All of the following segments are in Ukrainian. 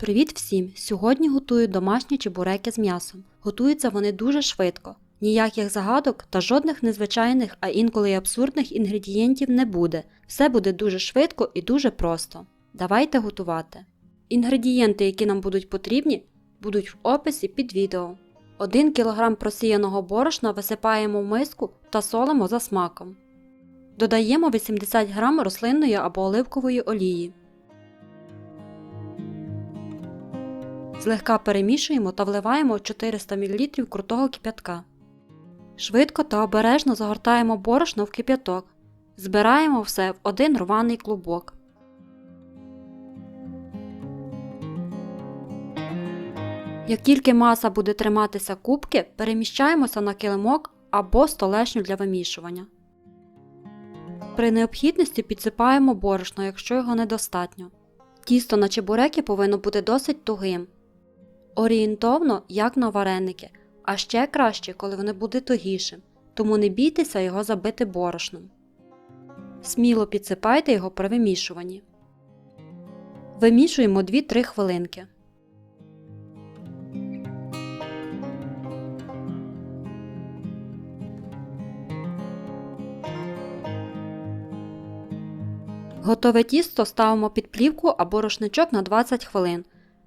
Привіт всім! Сьогодні готую домашні чебуреки з м'ясом. Готуються вони дуже швидко. Ніяких загадок та жодних незвичайних, а інколи й абсурдних інгредієнтів не буде. Все буде дуже швидко і дуже просто. Давайте готувати. Інгредієнти, які нам будуть потрібні, будуть в описі під відео. 1 кг просіяного борошна висипаємо в миску та солимо за смаком. Додаємо 80 г рослинної або оливкової олії. Злегка перемішуємо та вливаємо 400 мл крутого кип'ятка. Швидко та обережно загортаємо борошно в кип'яток. Збираємо все в один рваний клубок. Як тільки маса буде триматися кубки, переміщаємося на килимок або столешню для вимішування. При необхідності підсипаємо борошно, якщо його недостатньо. Тісто на чебуреки повинно бути досить тугим. Орієнтовно, як на вареники, а ще краще, коли вони будуть тугішим, тому не бійтеся його забити борошном. Сміло підсипайте його при вимішуванні. Вимішуємо 2-3 хвилинки. Готове тісто ставимо під плівку або рушничок на 20 хвилин,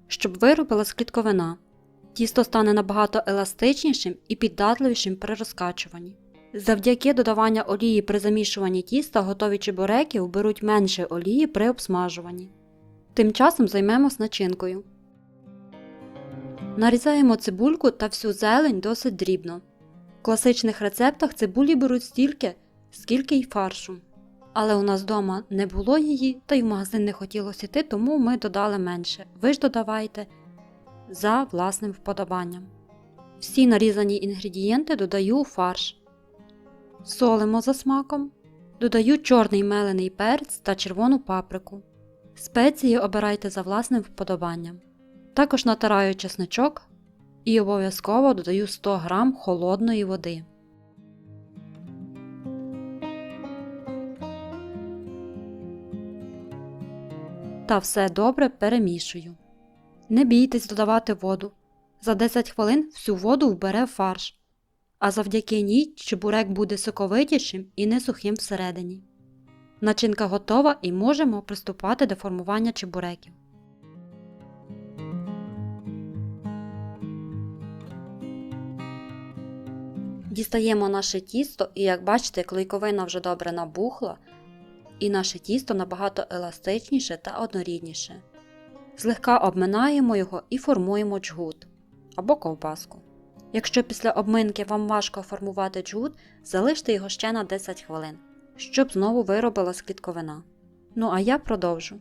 щоб виробилась клітковина. Тісто стане набагато еластичнішим і піддатливішим при розкачуванні. Завдяки додавання олії при замішуванні тіста готові чебуреки вберуть менше олії при обсмажуванні. Тим часом займемось начинкою. Нарізаємо цибульку та всю зелень досить дрібно. В класичних рецептах цибулі беруть стільки, скільки й фаршу. Але у нас вдома не було її, та й в магазин не хотілося йти, тому ми додали менше. Ви ж додавайте за власним вподобанням. Всі нарізані інгредієнти додаю у фарш. Солимо за смаком. Додаю чорний мелений перець та червону паприку. Спеції обирайте за власним вподобанням. Також натираю чесничок і обов'язково додаю 100 г холодної води. Та все добре перемішую. Не бійтесь додавати воду. За 10 хвилин всю воду вбере фарш, а завдяки ній чебурек буде соковитішим і не сухим всередині. Начинка готова і можемо приступати до формування чебуреків. Дістаємо наше тісто і, як бачите, клейковина вже добре набухла, і наше тісто набагато еластичніше та однорідніше. Злегка обминаємо його і формуємо джгут або ковбаску. Якщо після обминки вам важко формувати джгут, залиште його ще на 10 хвилин, щоб знову виробилась клітковина. Ну а я продовжу.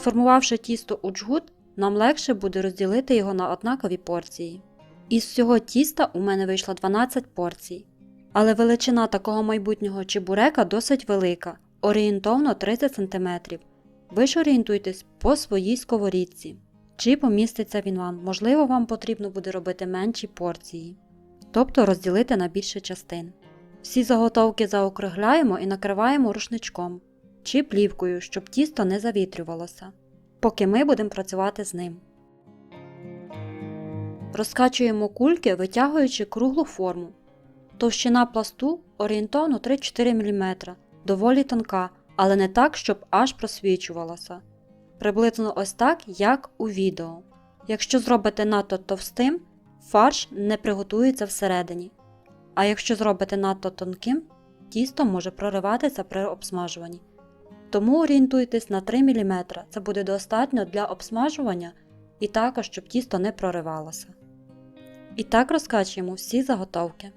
Сформувавши тісто у джгут, нам легше буде розділити його на однакові порції. Із всього тіста у мене вийшло 12 порцій. Але величина такого майбутнього чебурека досить велика, орієнтовно 30 см. Ви ж орієнтуйтесь по своїй сковорідці. Чи поміститься він вам, можливо, вам потрібно буде робити менші порції, тобто розділити на більше частин. Всі заготовки заокругляємо і накриваємо рушничком чи плівкою, щоб тісто не завітрювалося, поки ми будемо працювати з ним. Розкачуємо кульки, витягуючи круглу форму. Товщина пласту орієнтовно 3-4 мм, доволі тонка, але не так, щоб аж просвічувалося. Приблизно ось так, як у відео. Якщо зробите надто товстим, фарш не приготується всередині. А якщо зробите надто тонким, тісто може прориватися при обсмажуванні. Тому орієнтуйтесь на 3 мм, це буде достатньо для обсмажування і також, щоб тісто не проривалося. І так розкачуємо всі заготовки.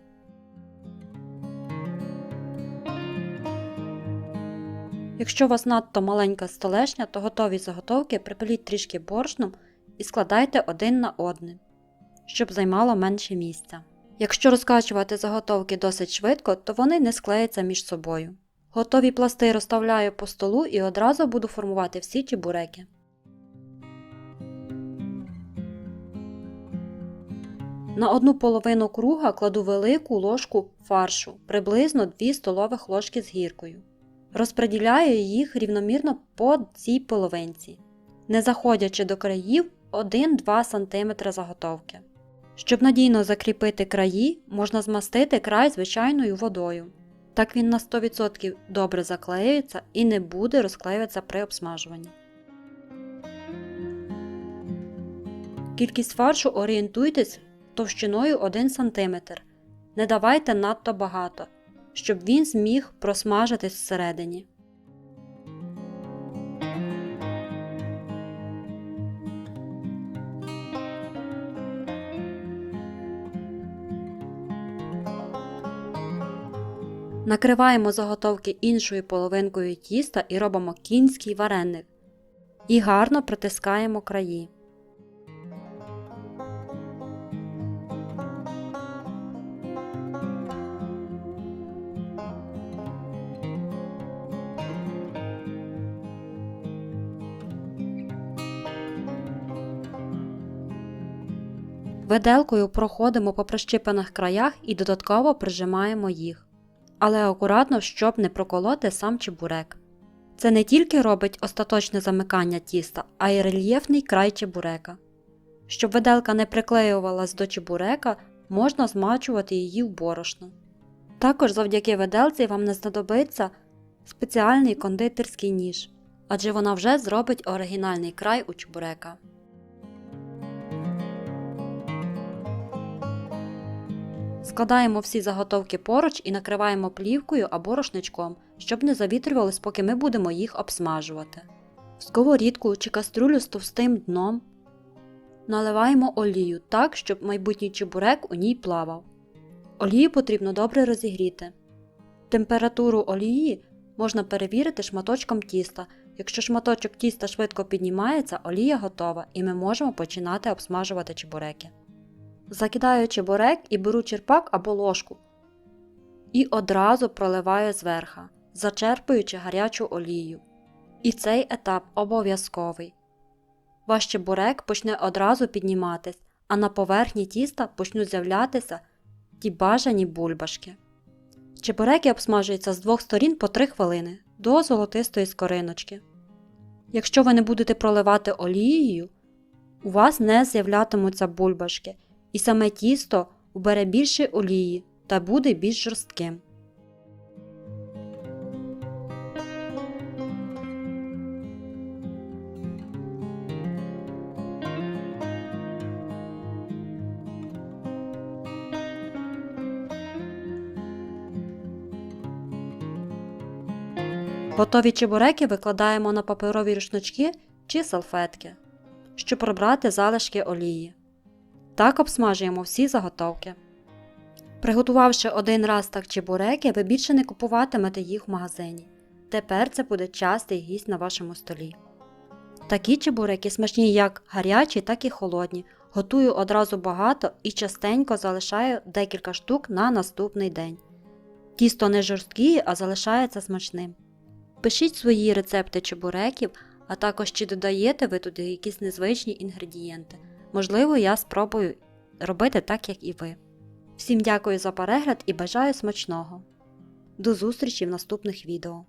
Якщо у вас надто маленька столешня, то готові заготовки припиліть трішки борошном і складайте один на один, щоб займало менше місця. Якщо розкачувати заготовки досить швидко, то вони не склеяться між собою. Готові пласти розставляю по столу і одразу буду формувати всі чебуреки. На одну половину круга кладу велику ложку фаршу, приблизно 2 столових ложки з гіркою. Розподіляю їх рівномірно по цій половинці, не заходячи до країв 1-2 см заготовки. Щоб надійно закріпити краї, можна змастити край звичайною водою. Так він на 100% добре заклеюється і не буде розклеюватися при обсмажуванні. Кількість фаршу орієнтуйтесь товщиною 1 см. Не давайте надто багато, щоб він зміг просмажитись всередині. Накриваємо заготовки іншою половинкою тіста і робимо кінський вареник. І гарно притискаємо краї. Виделкою проходимо по прищипаних краях і додатково прижимаємо їх. Але акуратно, щоб не проколоти сам чебурек. Це не тільки робить остаточне замикання тіста, а й рельєфний край чебурека. Щоб виделка не приклеювалась до чебурека, можна змачувати її в борошно. Також завдяки виделці вам не знадобиться спеціальний кондитерський ніж, адже вона вже зробить оригінальний край у чебурека. Складаємо всі заготовки поруч і накриваємо плівкою або рушничком, щоб не завітрювались, поки ми будемо їх обсмажувати. В сковорідку чи каструлю з товстим дном наливаємо олію так, щоб майбутній чебурек у ній плавав. Олію потрібно добре розігріти. Температуру олії можна перевірити шматочком тіста. Якщо шматочок тіста швидко піднімається, олія готова і ми можемо починати обсмажувати чебуреки. Закидаю чебурек і беру черпак або ложку і одразу проливаю зверха, зачерпуючи гарячу олію. І цей етап обов'язковий. Ваш чебурек почне одразу підніматись, а на поверхні тіста почнуть з'являтися ті бажані бульбашки. Чебуреки обсмажуються з двох сторін по 3 хвилини до золотистої скориночки. Якщо ви не будете проливати олією, у вас не з'являтимуться бульбашки і саме тісто убере більше олії та буде більш жорстким. Готові чебуреки викладаємо на паперові рушнички чи салфетки, щоб прибрати залишки олії. Так обсмажуємо всі заготовки. Приготувавши один раз так чебуреки, ви більше не купуватимете їх в магазині. Тепер це буде частий гість на вашому столі. Такі чебуреки смачні як гарячі, так і холодні. Готую одразу багато і частенько залишаю декілька штук на наступний день. Тісто не жорсткі, а залишається смачним. Пишіть свої рецепти чебуреків, а також чи додаєте ви туди якісь незвичні інгредієнти. Можливо, я спробую робити так, як і ви. Всім дякую за перегляд і бажаю смачного. До зустрічі в наступних відео.